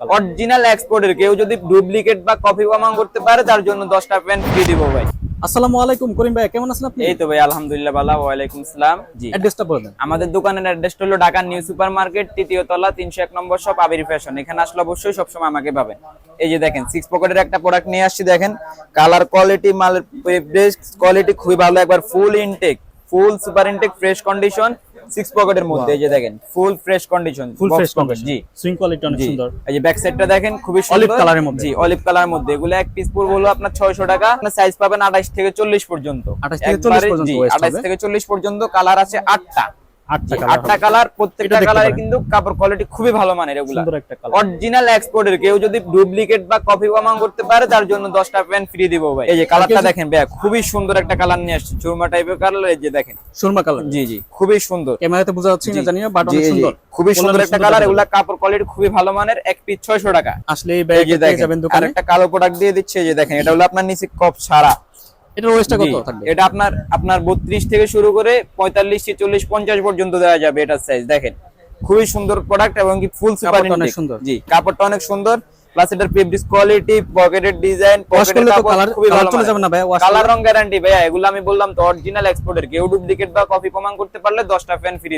Original এক্সপোর্টের কেউ যদি ডুপ্লিকেট বা কপি প্রমাণ করতে পারে তার জন্য দশটা প্যান্ট ফ্রি দিব ভাই। আসসালামু আলাইকুম করিম ভাই কেমন আছেন আপনি? এই তো ভাই আলহামদুলিল্লাহ ভালো ওয়ালাইকুম সালাম। জি অ্যাড্রেসটা বলে দেন। আমাদের দোকানের অ্যাড্রেসটা হলো ঢাকা নিউ সুপার মার্কেট তৃতীয় তলা তিনশো এক নম্বর শপ আবির ফ্যাশন এখানে আসলে অবশ্যই সবসময় আমাকে পাবেন। এই যে দেখেন সিক্স পকেটের একটা প্রোডাক্ট নিয়ে আসছি দেখেন। কালার কোয়ালিটি মাল মালের কোয়ালিটি খুবই ভালো। একবার full intake full super intake fresh condition six পকেটের মধ্যে এই যে দেখেন full fresh condition full fresh condition জি। সুইং কোয়ালিটি অনেক সুন্দর। এই যে ব্যাক সাইডটা দেখেন খুবই সুন্দর। অলিভ কালারের মধ্যে। জি অলিভ কালারের মধ্যে। এগুলো এক পিস পড়বে হলো আপনার 600 টাকা। আপনার সাইজ পাবেন 28 থেকে 40 পর্যন্ত। 28 থেকে 40 পর্যন্ত 28 থেকে 40 পর্যন্ত কালার আছে 8টা আটটা কালার প্রত্যেকটা কালারে কিন্তু কাপড় কোয়ালিটি খুবই ভালো মানের এগুলা। একটা অরিজিনাল এক্সপোর্টের কেউ যদি ডুপ্লিকেট বা কপি করতে পারে তার জন্য 10টা প্যান্ট ফ্রি দিব ভাই। এই যে কালারটা দেখেন ভাই খুবই সুন্দর একটা কালার নিয়ে আসছে। চুরমা টাইপের কালার এই যে দেখেন। কালার জি জি খুবই সুন্দর। ক্যামেরাতে বোঝা যাচ্ছে না জানি না বাট অনেক সুন্দর। খুবই সুন্দর একটা কালার এগুলা কাপড় কোয়ালিটি খুবই ভালো মানের এক পিস 600 টাকা। আসলে এই এই ব্যাগ যে পেয়ে দেখেন যাবেন দোকানে। আরেকটা কালো প্রোডাক্ট দিয়ে দিচ্ছে এই যে দেখেন এটা হলো আপনার নিচে কপ ছাড়া। ওয়েস্টটা কত থাকবে এটা আপনার আপনার 32 থেকে শুরু করে 45 40 50 পর্যন্ত দেওয়া যাবে সাইজ দেখেন। খুবই সুন্দর প্রোডাক্ট এবং কি ফুল সুপার অনেক সুন্দর। জি কাপড়টা অনেক সুন্দর প্লাস এটার ফেব্রিক কোয়ালিটি পকেটের ডিজাইন কালার খুবই ভালো চলে যাবে না ভাই কালার রং গ্যারান্টি ভাইয়া এগুলো আমি বললাম তো অরিজিনাল এক্সপোর্টের কেউ ডুপ্লিকেট বা কপি প্রমাণ করতে পারলে 10টা ফ্যান ফ্রি